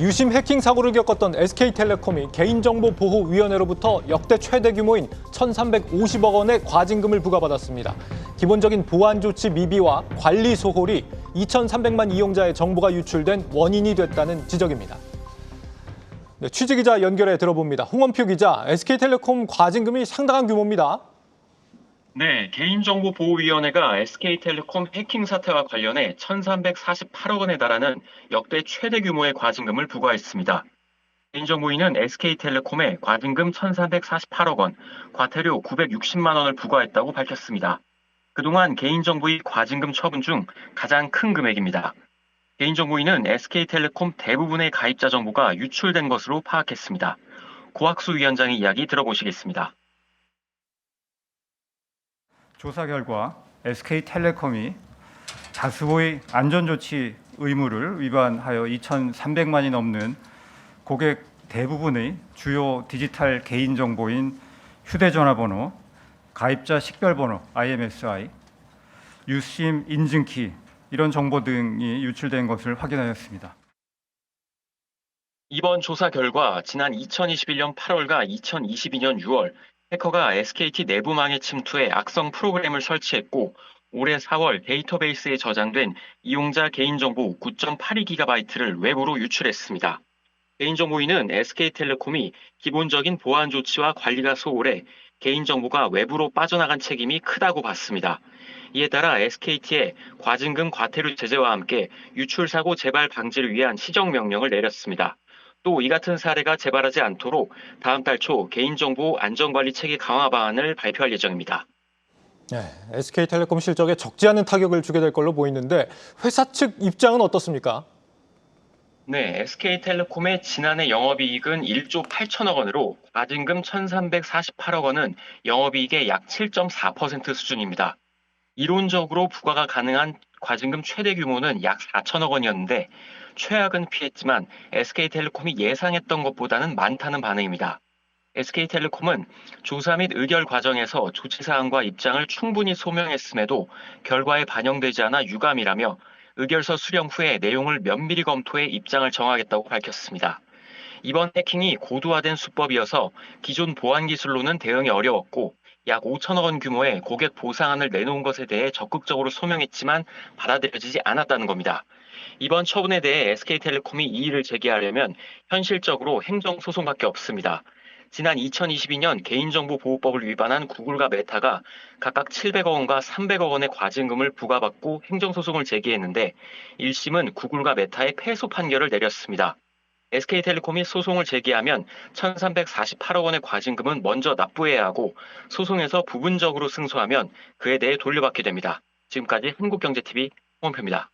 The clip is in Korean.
유심 해킹 사고를 겪었던 SK텔레콤이 개인정보보호위원회로부터 역대 최대 규모인 1,350억 원의 과징금을 부과받았습니다. 기본적인 보안 조치 미비와 관리 소홀이 2,300만 이용자의 정보가 유출된 원인이 됐다는 지적입니다. 네, 취재 기자 연결해 들어봅니다. 홍원표 기자, SK텔레콤 과징금이 상당한 규모입니다. 네, 개인정보보호위원회가 SK텔레콤 해킹 사태와 관련해 1,348억 원에 달하는 역대 최대 규모의 과징금을 부과했습니다. 개인정보위는 SK텔레콤에 과징금 1,348억 원, 과태료 960만 원을 부과했다고 밝혔습니다. 그동안 개인정보위 과징금 처분 중 가장 큰 금액입니다. 개인정보위는 SK텔레콤 대부분의 가입자 정보가 유출된 것으로 파악했습니다. 고학수 위원장의 이야기 들어보시겠습니다. 조사 결과 SK텔레콤이 다수의 안전조치 의무를 위반하여 2,300만이 넘는 고객 대부분의 주요 디지털 개인정보인 휴대전화번호, 가입자 식별번호 IMSI, 유심 인증키 이런 정보 등이 유출된 것을 확인하였습니다. 이번 조사 결과 지난 2021년 8월과 2022년 6월 해커가 SKT 내부망에 침투해 악성 프로그램을 설치했고 올해 4월 데이터베이스에 저장된 이용자 개인정보 9.82GB를 외부로 유출했습니다. 개인정보위는 SK텔레콤이 기본적인 보안 조치와 관리가 소홀해 개인정보가 외부로 빠져나간 책임이 크다고 봤습니다. 이에 따라 SKT에 과징금 과태료 제재와 함께 유출 사고 재발 방지를 위한 시정 명령을 내렸습니다. 또 이 같은 사례가 재발하지 않도록 다음 달 초 개인정보 안전관리 체계 강화 방안을 발표할 예정입니다. 네, SK텔레콤 실적에 적지 않은 타격을 주게 될 걸로 보이는데 회사 측 입장은 어떻습니까? 네, SK텔레콤의 지난해 영업이익은 1조 8천억 원으로 과징금 1,348억 원은 영업이익의 약 7.4% 수준입니다. 이론적으로 부과가 가능한 과징금 최대 규모는 약 4천억 원이었는데 최악은 피했지만 SK텔레콤이 예상했던 것보다는 많다는 반응입니다. SK텔레콤은 조사 및 의결 과정에서 조치 사항과 입장을 충분히 소명했음에도 결과에 반영되지 않아 유감이라며 의결서 수령 후에 내용을 면밀히 검토해 입장을 정하겠다고 밝혔습니다. 이번 해킹이 고도화된 수법이어서 기존 보안 기술로는 대응이 어려웠고 약 5천억 원 규모의 고객 보상안을 내놓은 것에 대해 적극적으로 소명했지만 받아들여지지 않았다는 겁니다. 이번 처분에 대해 SK텔레콤이 이의를 제기하려면 현실적으로 행정소송밖에 없습니다. 지난 2022년 개인정보보호법을 위반한 구글과 메타가 각각 700억 원과 300억 원의 과징금을 부과받고 행정소송을 제기했는데 1심은 구글과 메타의 패소 판결을 내렸습니다. SK텔레콤이 소송을 제기하면 1,348억 원의 과징금은 먼저 납부해야 하고 소송에서 부분적으로 승소하면 그에 대해 돌려받게 됩니다. 지금까지 한국경제TV 홍원표입니다.